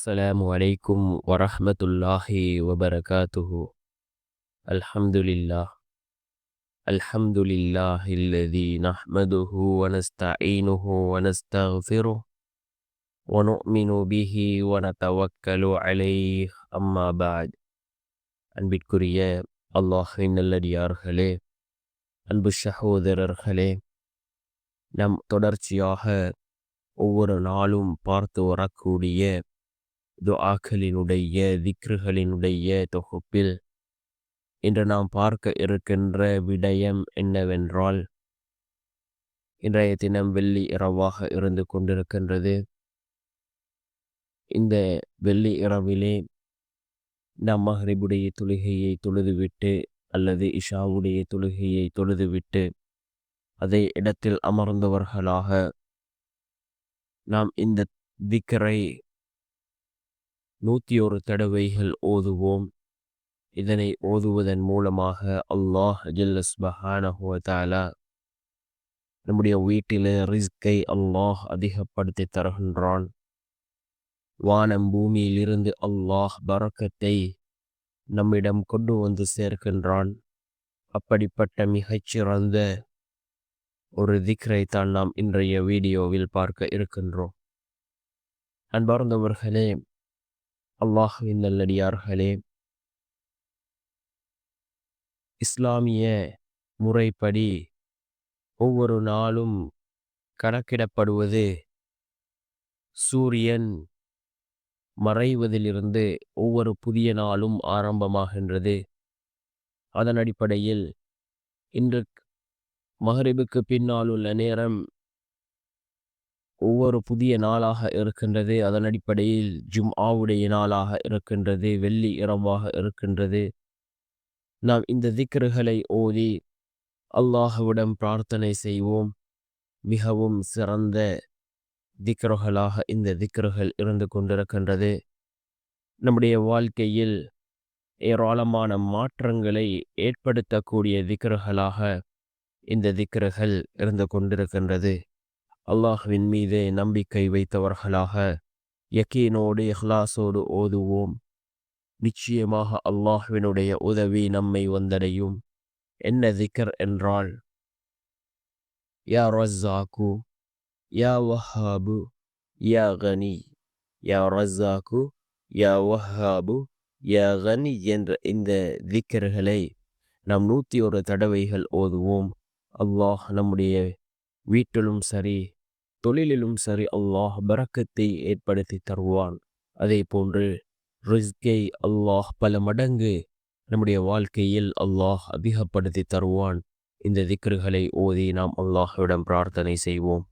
السلام عليكم ورحمة الله وبركاته الحمد لله الحمد لله الذي نحمده ونستعينه ونستغفره ونؤمن به ونتوكل عليه أما بعد அன்பிற்குரிய அல்லாஹின் நல்லடியார்களே அன்பு சகோதரர்களே நம் தொடர்ச்சியாக ஒவ்வொரு நாளும் பார்த்து வரக்கூடிய துஆக்களினுடைய திக்ருகளினுடைய தொகுப்பில் இன்று நாம் பார்க்க இருக்கின்ற விடயம் என்னவென்றால் இன்றைய தினம் வெள்ளி இரவாக இருந்து கொண்டிருக்கின்றது. இந்த வெள்ளி இரவிலே நாம் மஹரிபுடைய தொழுகையை தொழுதுவிட்டு அல்லது இஷாவுடைய தொழுகையை தொழுதுவிட்டு அதே இடத்தில் அமர்ந்தவர்களாக நாம் இந்த திக்கரை நூற்றி ஒரு தடவைகள் ஓதுவோம். இதனை ஓதுவதன் மூலமாக அல்லாஹ் ஜல்லஸ்பஹானஹுவதாலா நம்முடைய வீட்டில் ரிஸ்கை அல்லாஹ் அதிகப்படுத்தி தருகின்றான். வானம் பூமியிலிருந்து அல்லாஹ் பறக்கத்தை நம்மிடம் கொண்டு வந்து சேர்க்கின்றான். அப்படிப்பட்ட மிகச்சிறந்த ஒரு திக்ரை தான் நாம் இன்றைய வீடியோவில் பார்க்க இருக்கின்றோம். அன்பார்ந்தவர்களே அல்லாஹுவின் நல்லடியார்களே. இஸ்லாமிய முறைப்படி ஒவ்வொரு நாளும் கணக்கிடப்படுவது சூரியன் மறைவதிலிருந்து ஒவ்வொரு புதிய நாளும் ஆரம்பமாகின்றது. அதன் அடிப்படையில் இன்று மகரிபுக்கு பின்னால் உள்ள நேரம் ஒவ்வொரு புதிய நாளாக இருக்கின்றது. அதன் அடிப்படையில் ஜும் ஆவுடைய நாளாக இருக்கின்றது. வெள்ளி இரவாக இருக்கின்றது. நாம் இந்த திக்ருகளை ஓதி அல்லாஹுவிடம் பிரார்த்தனை செய்வோம். மிகவும் சிறந்த திக்ருகளாக இந்த திக்ருகள் இருந்து கொண்டிருக்கின்றது. நம்முடைய வாழ்க்கையில் ஏராளமான மாற்றங்களை ஏற்படுத்தக்கூடிய திக்ருகளாக இந்த திக்ருகள் இருந்து கொண்டிருக்கின்றது. அல்லாஹுவின் மீதே நம்பிக்கை வைத்தவர்களாக யக்கீனோடு இஹ்லாஸோடு ஓதுவோம். நிச்சயமாக அல்லாஹுவினுடைய உதவி நம்மை வந்தடையும். என்ன திக்கர் என்றால் யா ரஸ்ஸாக்கு யா வஹாபு யா கனி யா ரஸ்ஸாக்கு யா வஹாபு யா கனி என்ற இந்த திக்கர்களை நாம் நூற்றி ஒரு தடவைகள் ஓதுவோம். அல்லாஹ் நம்முடைய வீட்டிலும் சரி தொழிலிலும் சரி அல்லாஹ் பறக்கத்தை ஏற்படுத்தி தருவான். அதே போன்று ரிஸ்கை அல்லாஹ் பல மடங்கு நம்முடைய வாழ்க்கையில் அல்லாஹ் அதிகப்படுத்தி தருவான். இந்த திக்ருகளை ஓதி நாம் அல்லாஹ்விடம் பிரார்த்தனை செய்வோம்.